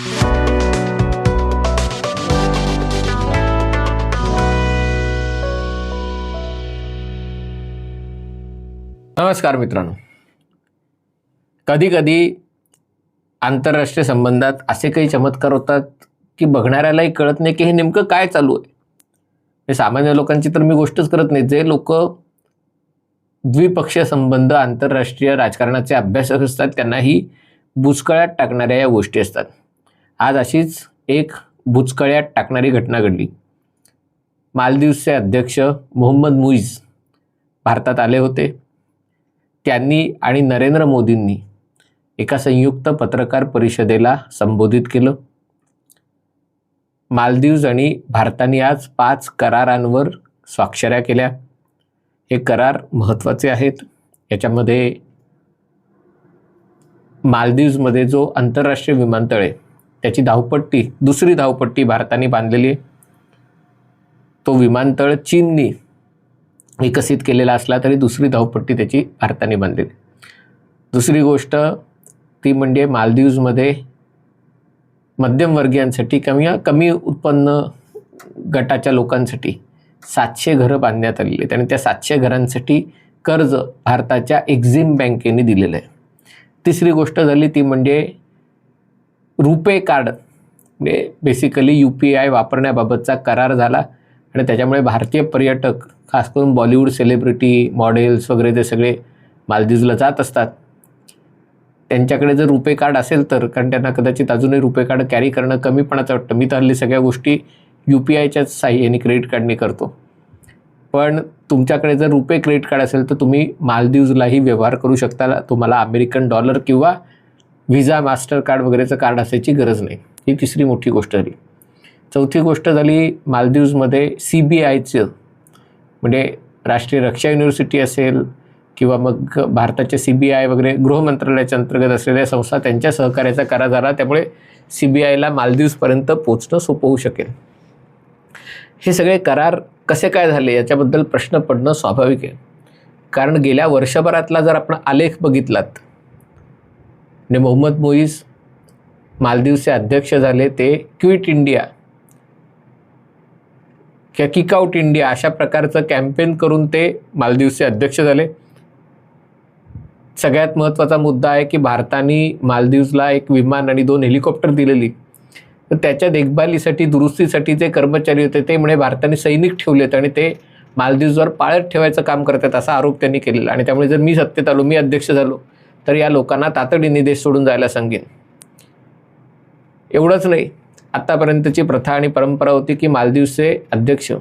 नमस्कार मित्रांनो. कधीकधी आंतरराष्ट्रीय संबंधात असे काही चमत्कार होतात की बघणाऱ्यालाही कळत नाही की हे नेमकं काय चालू आहे. हे सामान्य लोकांची तर मी गोष्टच करत नाही जे लोक द्विपक्षीय संबंध आंतरराष्ट्रीय राजकारणाचे अभ्यासक असतात त्यांनाही बुचकळ्यात टाकणाऱ्या या गोष्टी असतात. आज अशीच एक बुचकळ्यात टाकणारी घटना घडली. मालदीवचे अध्यक्ष मोहम्मद मुईज भारतात आले होते. त्यांनी आणि नरेंद्र मोदींनी एका संयुक्त पत्रकार परिषदेला संबोधित केलं. मालदीव्ज आणि भारताने आज पाच करारांवर स्वाक्षऱ्या केल्या. हे करार महत्त्वाचे आहेत. याच्यामध्ये मालदीव्जमध्ये जो आंतरराष्ट्रीय विमानतळ आहे त्याची धावपट्टी दुसरी धावपट्टी भारताने बांधलेली तो विमानतळ चीननी विकसित केलेला असला तरी दुसरी धावपट्टी त्याची भारताने बांधलेली दुसरी गोष्ट ती म्हणजे मालदीव्जमध्ये मध्यमवर्गीयांसाठी कमी कमी उत्पन्न गटाच्या लोकांसाठी सातशे घरं बांधण्यात आलेली आहेत. आणि त्या सातशे घरांसाठी कर्ज भारताच्या एक्झिम बँकेने दिलेलं आहे. तिसरी गोष्ट झाली ती म्हणजे रुपे कार्ड म्हणजे बेसिकली यू पी आय वापरण्याबाबतचा करार झाला आणि त्याच्यामुळे भारतीय पर्यटक खास करून बॉलिवूड सेलिब्रिटी मॉडेल्स वगैरे ते सगळे मालदीवला जात असतात. त्यांच्याकडे जर रुपे कार्ड असेल तर कारण त्यांना कदाचित अजूनही रुपे कार्ड कॅरी करणं कमीपणाचं वाटतं. मी तर हल्ली सगळ्या गोष्टी यू पी आयच्याच साह्याने क्रेडिट कार्डने करतो. पण तुमच्याकडे जर रुपे क्रेडिट कार्ड असेल तर तुम्ही मालदीवजलाही व्यवहार करू शकता. तुम्हाला अमेरिकन डॉलर किंवा व्हिजा मास्टर कार्ड वगैरेचं कार्ड असायची गरज नाही. ही तिसरी मोठी गोष्ट झाली. चौथी गोष्ट झाली मालदीवजमध्ये सी बी आयचं म्हणजे राष्ट्रीय रक्षा युनिव्हर्सिटी असेल किंवा मग भारताचे सी बी आय वगैरे गृह मंत्रालयाच्या अंतर्गत असलेल्या संस्था त्यांच्या सहकार्याचा करार झाला. त्यामुळे सी बी आयला मालदीव्सपर्यंत पोचणं सोपं होऊ शकेल. हे सगळे करार कसे काय झाले याच्याबद्दल प्रश्न पडणं स्वाभाविक आहे. कारण गेल्या वर्षभरातला जर आपण आलेख बघितलात म्हणजे मोहम्मद मोईज मालदीवचे अध्यक्ष झाले ते quit India. Kick out India India अशा प्रकारचं कॅम्पेन करून ते मालदीवचे अध्यक्ष झाले. सगळ्यात महत्त्वाचा मुद्दा आहे की भारताने मालदीवला एक विमान आणि दोन हेलिकॉप्टर दिलेली. तर त्याच्या देखभालीसाठी दुरुस्तीसाठी जे कर्मचारी होते ते म्हणे भारताने सैनिक ठेवलेत आणि ते मालदीवजवर पाळत ठेवायचं काम करतात असा आरोप त्यांनी केलेला. आणि त्यामुळे जर मी सत्तेत आलो मी अध्यक्ष झालो तर या लोकांना तातडीने देश सोडून जायला सांगेन. एवढंच नाही आत्तापर्यंतची प्रथा आणि परंपरा होती की मालदीवचे अध्यक्ष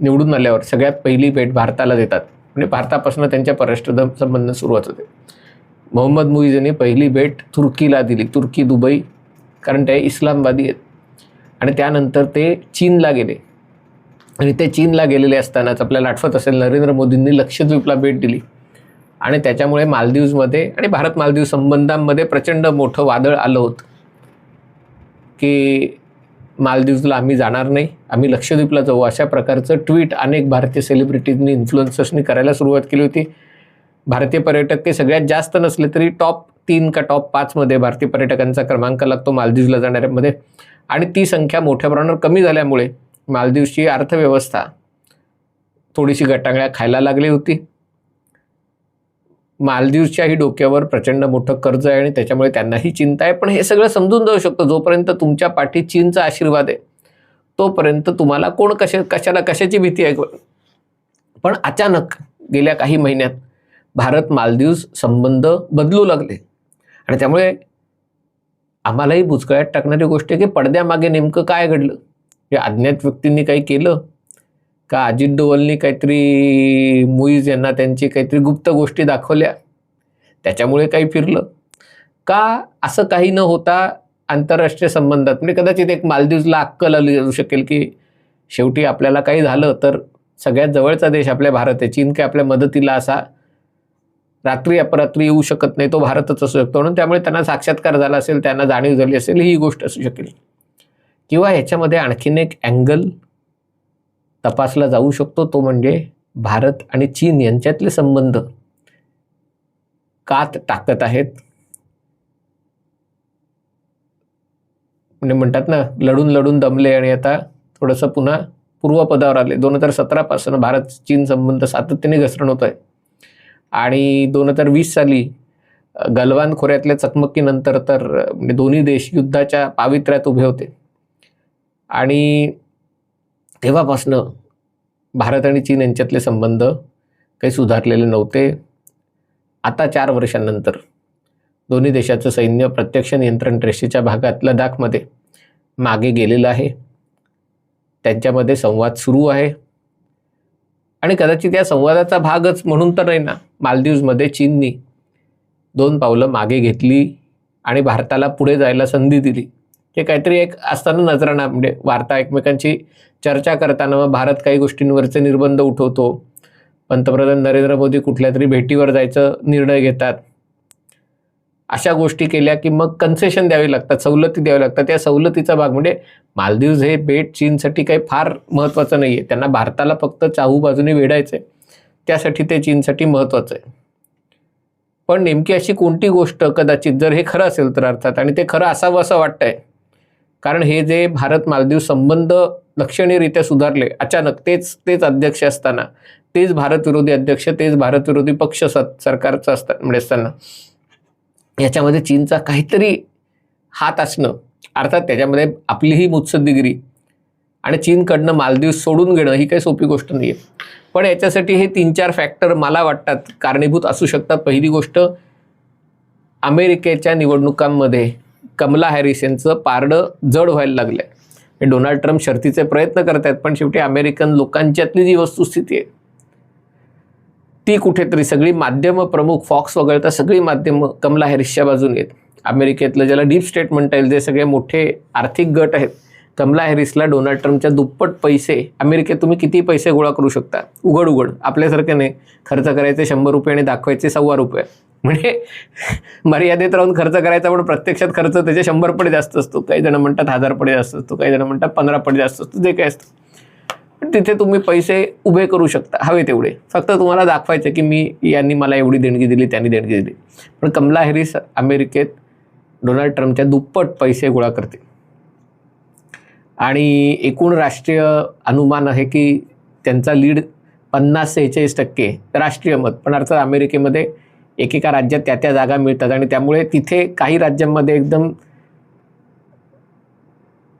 निवडून आल्यावर सगळ्यात पहिली भेट भारताला देतात. म्हणजे भारतापासून त्यांच्या परराष्ट्र संबंध सुरुवात होते. मोहम्मद मुईज यांनी पहिली भेट तुर्कीला दिली तुर्की दुबई कारण ते इस्लामवादी आहेत. आणि त्यानंतर ते चीनला गेले. आणि ते चीनला गेलेले असतानाच आपल्याला आठवत असेल नरेंद्र मोदींनी लक्षद्वीपला भेट दिली. आणि त्याच्यामुळे मालदीवमध्ये आणि भारत मालदीव संबंधांमध्ये प्रचंड मोठं वादळ आलं होतं. की मालदीवला आम्ही जाणार नाही आम्ही लक्षद्वीपला जाऊ अशा प्रकारचं ट्विट अनेक भारतीय सेलिब्रिटीजनी इन्फ्लुएन्सर्सनी करायला सुरुवात केली होती. भारतीय पर्यटक ते सगळ्यात जास्त नसले तरी टॉप तीन का टॉप पाचमध्ये भारतीय पर्यटकांचा क्रमांक लागतो मालदीवला जाणाऱ्यामध्ये. आणि ती संख्या मोठ्या प्रमाणावर कमी झाल्यामुळे मालदीवची अर्थव्यवस्था थोडीशी गटांगळ्या खायला लागली होती. मालदीवच्याही डोक्यावर प्रचंड मोठं कर्ज आहे आणि त्याच्यामुळे त्यांनाही चिंता आहे. पण हे सगळं समजून जाऊ शकतं. जोपर्यंत तुमच्या पाठी चीनचा आशीर्वाद आहे तोपर्यंत तुम्हाला कोण कशा कशाला कशाची भीती आहे? पण अचानक गेल्या काही महिन्यात भारत मालदीव्स संबंध बदलू लागले. आणि त्यामुळे आम्हालाही बुचकळ्यात टाकणारी गोष्ट आहे की पडद्यामागे नेमकं काय घडलं? या अज्ञात व्यक्तींनी काही केलं? का अजित डोवलनी काहीतरी मुईज यांना त्यांची काहीतरी गुप्त गोष्टी दाखवल्या? त्याच्यामुळे काही फिरलं. का असं काही न होता आंतरराष्ट्रीय संबंधात? म्हणजे कदाचित एक मालदीवला अक्कल आली जाऊ शकेल की शेवटी आपल्याला काही झालं तर सगळ्यात जवळचा देश आपल्या भारत आहे. चीन काय आपल्या मदतीला असा रात्री अपरात्री येऊ शकत नाही तो भारतच असू शकतो. म्हणून त्यामुळे त्यांना साक्षात्कार झाला असेल त्यांना जाणीव झाली असेल ही गोष्ट असू शकेल. किंवा ह्याच्यामध्ये आणखीन एक अँगल तपासला जाऊ शकतो तो म्हणजे भारत आणि चीन यांच्यातले संबंध. कात टाकत आहेत. म्हणजे म्हणतात ना लढून लढून दमले आणि आता थोडंसं पुन्हा पूर्वपदावर आले. दोन हजार सतरापासून भारत चीन संबंध सातत्याने घसरण होत आहे आणि दोन हजार वीस साली गलवान खोऱ्यातल्या चकमकीनंतर तर म्हणजे दोन्ही देश युद्धाच्या पावित्र्यात उभे होते. आणि तेव्हापासनं भारत आणि चीन यांच्यातले संबंध काही सुधारलेले नव्हते. आता चार वर्षांनंतर दोन्ही देशाचं सैन्य प्रत्यक्ष नियंत्रण रेषेच्या भागात लडाखमध्ये मागे गेलेलं आहे. त्यांच्यामध्ये संवाद सुरू आहे. आणि कदाचित या संवादाचा भागच म्हणून तर नाही ना मालदीव्समध्ये चीननी दोन पावलं मागे घेतली आणि भारताला पुढे जायला संधी दिली. हे काहीतरी एक असताना नजराणा म्हणजे वार्ता एकमेकांची चर्चा करताना मग भारत काही गोष्टींवरचे निर्बंध उठवतो. पंतप्रधान नरेंद्र मोदी कुठल्या तरी भेटीवर जायचं निर्णय घेतात. अशा गोष्टी केल्या की मग कन्सेशन द्यावी लागतात सवलती द्यावी लागतात. त्या सवलतीचा भाग म्हणजे मालदीव्ज हे बेट चीनसाठी काही फार महत्त्वाचं नाही आहे त्यांना भारताला फक्त चाहू बाजूने वेढायचं आहे त्यासाठी ते चीनसाठी महत्त्वाचं आहे. पण नेमकी अशी कोणती गोष्ट कदाचित जर हे खरं असेल तर अर्थात आणि ते खरं असावं असं वाटतंय कारण हे जे भारत मालदीव संबंध लक्षणीयरित्या सुधारले अचानक तेच तेच अध्यक्ष असताना तेच भारतविरोधी अध्यक्ष तेच भारतविरोधी पक्ष सत सरकारचं असतात म्हणजे असताना याच्यामध्ये चीनचा काहीतरी हात असणं अर्थात त्याच्यामध्ये आपलीही मुत्सद्दीगिरी आणि चीनकडनं मालदीव सोडून घेणं ही काही सोपी गोष्ट नाही आहे पण याच्यासाठी हे तीन चार फॅक्टर मला वाटतात कारणीभूत असू शकतात. पहिली गोष्ट अमेरिकेच्या निवडणुकांमध्ये कमला हॅरिस यांचं पारडं जड व्हायला लागलं आहे डोनाल्ड ट्रम्प शर्तीचे प्रयत्न करत आहेत पण शेवटी अमेरिकन लोकांच्यातली जी वस्तुस्थिती आहे ती कुठेतरी सगळी माध्यमं प्रमुख फॉक्स वगळता सगळी माध्यमं कमला हॅरिसच्या बाजूने आहेत. अमेरिकेतलं ज्याला डीप स्टेट म्हणता येईल जे सगळे मोठे आर्थिक गट आहेत कमला हॅरिसला डोनाल्ड ट्रम्पच्या दुप्पट पैसे अमेरिकेत तुम्ही किती पैसे गोळा करू शकता? उघड उघड. आपल्यासारखे नाही. खर्च करायचे शंभर रुपये आणि दाखवायचे सव्वा रुपये. म्हणजे मर्यादेत राहून खर्च करायचा पण प्रत्यक्षात खर्च त्याचे शंभर पट जास्त असतो. काही जण म्हणतात हजार पट जास्त असतो काही जण म्हणतात पंधरा पट जास्त असतो जे काय असतं. पण तिथे तुम्ही पैसे उभे करू शकता हवे तेवढे. फक्त तुम्हाला दाखवायचं की मी यांनी मला एवढी देणगी दिली त्यांनी देणगी दिली. पण कमला हॅरिस अमेरिकेत डोनाल्ड ट्रम्पच्या दुप्पट पैसे गोळा करते आणि एकूण राष्ट्रीय अनुमान आहे की त्यांचा लीड पन्नास सेहेचाळीस टक्के राष्ट्रीय मत. पण अर्थात अमेरिकेमध्ये एकेका राज्यात त्या त्या जागा मिळतात आणि त्यामुळे तिथे काही राज्यांमध्ये एकदम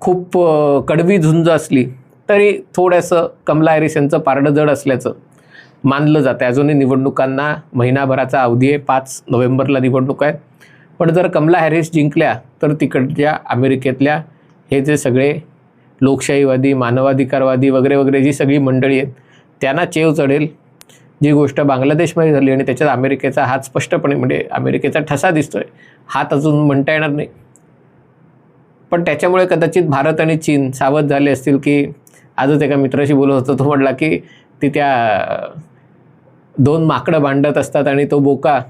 खूप कडवी झुंज असली तरी थोडंसं कमला हॅरिस यांचं पारडं जड असल्याचं मानलं जातं अजूनही निवडणुकांना महिनाभराचा अवधी आहे. पाच नोव्हेंबरला निवडणूक आहेत. पण जर कमला हॅरिस जिंकल्या तर तिकडच्या अमेरिकेतल्या हे जे सगळे लोकशाहीवादी मानवाधिकारवादी वगैरे वगैरे जी सगळी मंडळी आहेत त्यांना चेव चढेल जी गोष्ट बांगलादेशमध्ये झाली आणि त्याच्यात अमेरिकेचा हात स्पष्टपणे म्हणजे अमेरिकेचा ठसा दिसतोय हात अजून म्हणता येणार नाही. पण त्याच्यामुळे कदाचित भारत आणि चीन सावध झाले असतील की आजच एका मित्राशी बोलत होतो तो म्हटला की ती त्या दोन माकडं भांडत असतात आणि तो बोका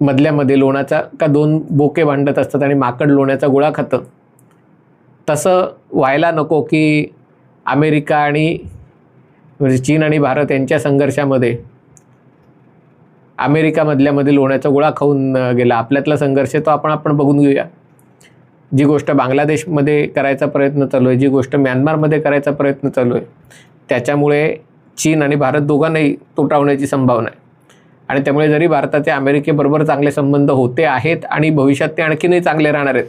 मधल्यामध्ये लोणाचा का दोन बोके भांडत असतात आणि माकड लोण्याचा गोळा खातं. तसं व्हायला नको की अमेरिका आणि म्हणजे चीन आणि भारत यांच्या संघर्षामध्ये अमेरिकामधल्यामध्ये लोण्याचा गोळा खाऊन गेला. आपल्यातला संघर्ष तो आपण आपण बघून घेऊया. जी गोष्ट बांगलादेशमध्ये करायचा प्रयत्न चालू आहे जी गोष्ट म्यानमारमध्ये करायचा प्रयत्न चालू आहे त्याच्यामुळे चीन आणि भारत दोघांनाही तोटा होण्याची संभावना आहे. आणि त्यामुळे जरी भारताचे अमेरिकेबरोबर चांगले संबंध होते आहेत आणि भविष्यात ते आणखीनही चांगले राहणार आहेत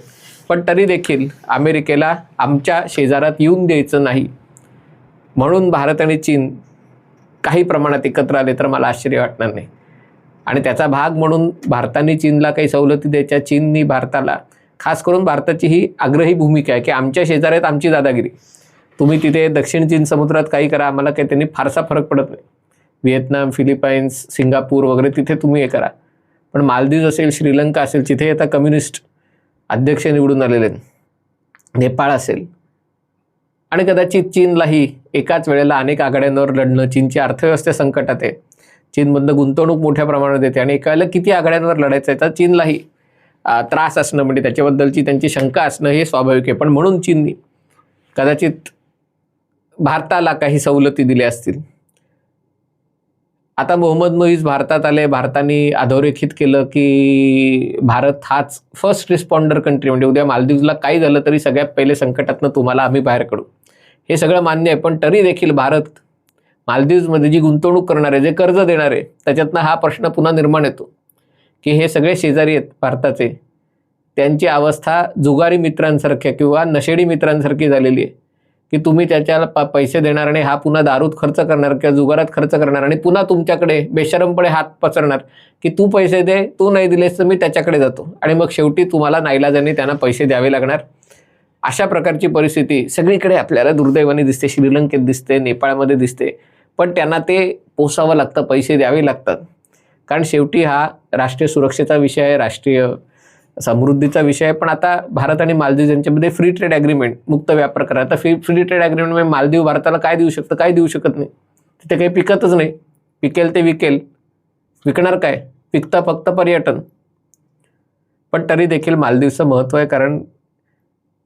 पण तरी देखील अमेरिकेला आमच्या शेजारात येऊन द्यायचं नाही. म्हणून भारत आणि चीन काही प्रमाणात एकत्र आले तर मला आश्चर्य वाटणार नाही. आणि त्याचा भाग म्हणून भारताने चीनला काही सवलती द्यायच्या चीननी भारताला खास करून भारताची ही आग्रही भूमिका आहे की आमच्या शेजाऱ्यात आमची दादागिरी. तुम्ही तिथे दक्षिण चीन समुद्रात काही करा आम्हाला काही त्यांनी फारसा फरक पडत नाही. व्हिएतनाम फिलिपाईन्स सिंगापूर वगैरे तिथे तुम्ही हे करा. पण मालदीव असेल श्रीलंका असेल तिथे आता कम्युनिस्ट अध्यक्ष निवडून आलेले आहेत. नेपाळ असेल. आणि कदाचित चीनलाही एकाच वेळेला अनेक आघाड्यांवर लढणं चीनची अर्थव्यवस्था संकटात आहे. चीनमधनं गुंतवणूक मोठ्या प्रमाणात येते आणि एका वेळेला किती आघाड्यांवर लढायचं आहे तर चीनलाही त्रास असणं म्हणजे त्याच्याबद्दलची त्यांची शंका असणं हे स्वाभाविक आहे. पण म्हणून चीननी कदाचित भारताला काही सवलती दिल्या असतील. आता मोहम्मद मुईज भारतात आले भारताने अधोरेखित केलं की भारत हाच फर्स्ट रिस्पॉन्डर कंट्री म्हणजे उद्या मालदीवला काही झालं तरी सगळ्यात पहिले संकटातनं तुम्हाला आम्ही बाहेर काढू. हे सगळं मान्य आहे पण तरी देखील भारत मालदीवमध्ये जी गुंतवणूक करणारे जे कर्ज देणारे त्याच्यातनं हा प्रश्न पुन्हा निर्माण येतो. की हे सगळे शेजारी आहेत भारताचे. त्यांची अवस्था जुगारी मित्रांसारख्या किंवा नशेडी मित्रांसारखी झालेली आहे. की तुम्ही त्याच्याला पैसे देणार आणि हा पुन्हा दारूत खर्च करणार किंवा जुगारात खर्च करणार आणि पुन्हा तुमच्याकडे बेशरमपणे हात पसरणार की तू पैसे दे तू नाही दिलेस तर मी त्याच्याकडे जातो. आणि मग शेवटी तुम्हाला नाईलाजाने त्यांना पैसे द्यावे लागणार. अशा प्रकारची परिस्थिती सगळीकडे आपल्याला दुर्दैवाने दिसते. श्रीलंकेत दिसते नेपाळमध्ये दिसते. पण त्यांना ते पोसावं लागतं पैसे द्यावे लागतात. कारण शेवटी हा राष्ट्रीय सुरक्षेचा विषय आहे राष्ट्रीय समृद्धीचा विषय आहे. पण आता भारत आणि मालदीव यांच्यामध्ये फ्री ट्रेड ॲग्रीमेंट मुक्त व्यापार करा. आता फ्री फ्री ट्रेड ॲग्रीमेंटमध्ये मालदीव भारताला काय देऊ शकतं काय देऊ शकत नाही? तिथे काही पिकतच नाही. पिकेल ते विकेल. विकणार काय? पिकता फक्त पर्यटन. पण तरी देखील मालदीवचं महत्त्व आहे कारण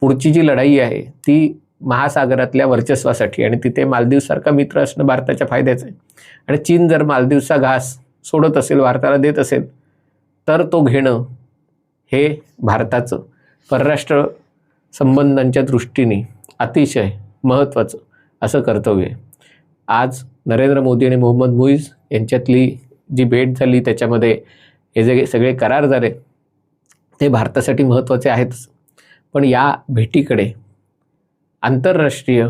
पुढची जी लढाई आहे ती महासागरातल्या वर्चस्वासाठी आणि तिथे मालदीवसारखा मित्र असणं भारताच्या फायद्याचं आहे. आणि चीन जर मालदीवचा घास सोडत असेल भारताला देत असेल तर तो घेणं हे भारताचं परराष्ट्र संबंधांच्या दृष्टीने अतिशय महत्त्वाचं असं कर्तव्य आहे. आज नरेंद्र मोदी आणि मोहम्मद मुईज यांच्यातली जी भेट झाली त्याच्यामध्ये हे जे सगळे करार झाले ते भारतासाठी महत्त्वाचे आहेतच. पण या भेटीकडे आंतरराष्ट्रीय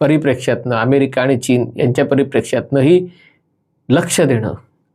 परिप्रेक्ष्यातनं अमेरिका आणि चीन यांच्या परिप्रेक्ष्यातनंही लक्ष देणं